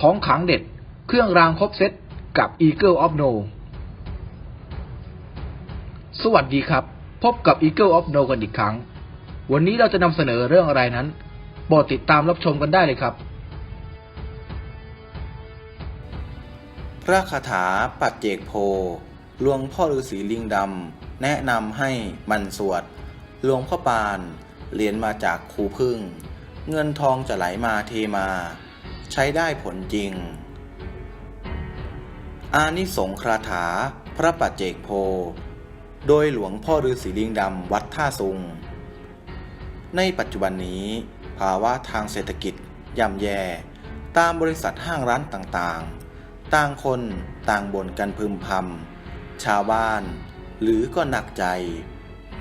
ของขังเด็ด เครื่องรางครบเซตกับ Eagle of No สวัสดีครับ พบกับ Eagle of No กันอีกครั้ง วันนี้เราจะนำเสนอเรื่องอะไรนั้นโปรดติดตามรับชมกันได้เลยครับ พระคาถาปัจเจกโพหลวงพ่อฤาษีลิงดำแนะนำให้มันสวดหลวงพ่อปานเรียนมาจากครูพึ่ง เงินทองจะไหลมาเทมา ใช้ได้ผลจริง อานิสงคาถา พระปัจเจกโพ โดยหลวงพ่อฤาษีลิงดำวัดท่าซุง ในปัจจุบันนี้ ภาวะทางเศรษฐกิจย่ำแย่ ตามบริษัทห้างร้านต่างๆ ต่างคนต่างบ่นกันพึมพำชาวบ้าน หรือก็หนักใจ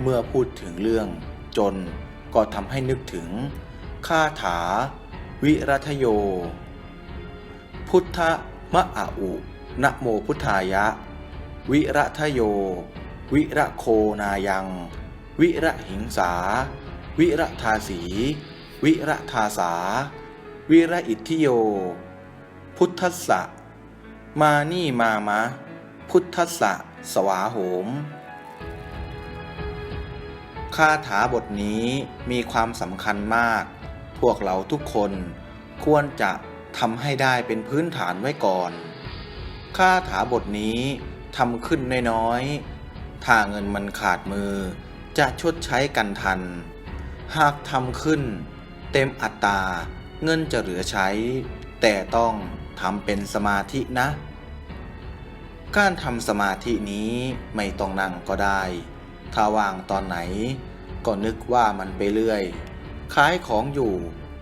เมื่อพูดถึงเรื่องจนก็ทำให้นึกถึงคาถา วิรัทโย พุทธมะอาอุ นะโมพุทธายะ วิรัทโย วิระโคนายัง วิระหิงสา วิระทาสี วิระทาสา วิระอิทธิโย พุทธสะ มานี่มามะ พุทธสะสวาโหม คาถาบทนี้มีความสำคัญมาก พวกเราทุกคนควรจะทำให้ได้เป็นพื้นฐานไว้ก่อนคาถาบทนี้ทำขึ้นน้อยๆ ถ้าเงินมันขาดมือจะชดใช้กันทัน หากทำขึ้น เต็มอัตราเงินจะเหลือใช้ แต่ต้องทำเป็นสมาธินะ การทำสมาธินี้ไม่ต้องนั่งก็ได้ ถ้าว่างตอนไหน ก็นึกว่ามันไปเรื่อย ขายของอยู่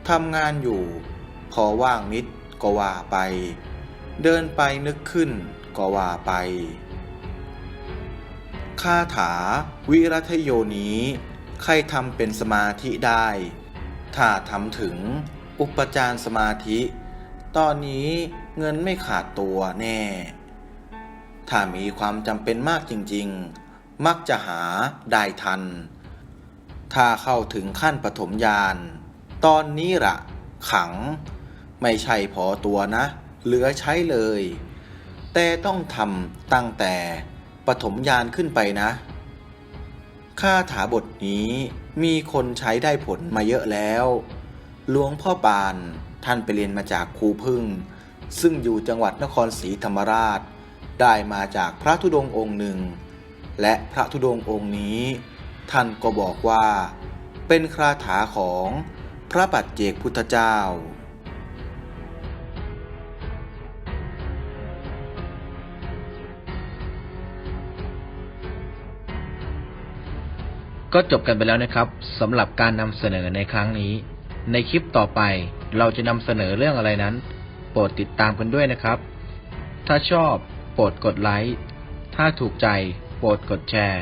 ทำงานอยู่ พอว่างนิดก็ว่าไป เดินไปนึกขึ้นก็ว่าไป คาถาวิรัทโยนี้ ใครทำเป็นสมาธิได้ ถ้าทำถึงอุปจารสมาธิ ตอนนี้เงินไม่ขาดตัวแน่ ถ้ามีความจำเป็นมากจริง ๆ มักจะหาได้ทัน ถ้าเข้าถึงขั้นปฐมญาณ ตอนนี้ละขัง ไม่ใช่พอตัวนะ เหลือใช้เลย แต่ต้องทำตั้งแต่ปฐมญาณขึ้นไปนะคาถาบทนี้มีคนใช้ได้ผลมาเยอะแล้ว หลวงพ่อปานท่านไปเรียนมาจากครูพึ่ง ซึ่งอยู่จังหวัดนครศรีธรรมราช ได้มาจากพระธุดงค์องค์หนึ่ง และพระธุดงค์องค์นี้ ท่านก็บอกว่า เป็นคาถาของพระปัจเจกพุทธเจ้า ก็จบกันไปแล้วนะครับสำหรับการนำเสนอในครั้งนี้ ในคลิปต่อไปเราจะนำเสนอเรื่องอะไรนั้น โปรดติดตามกันด้วยนะครับ ถ้าชอบโปรดกดไลค์ ถ้าถูกใจโปรดกดแชร์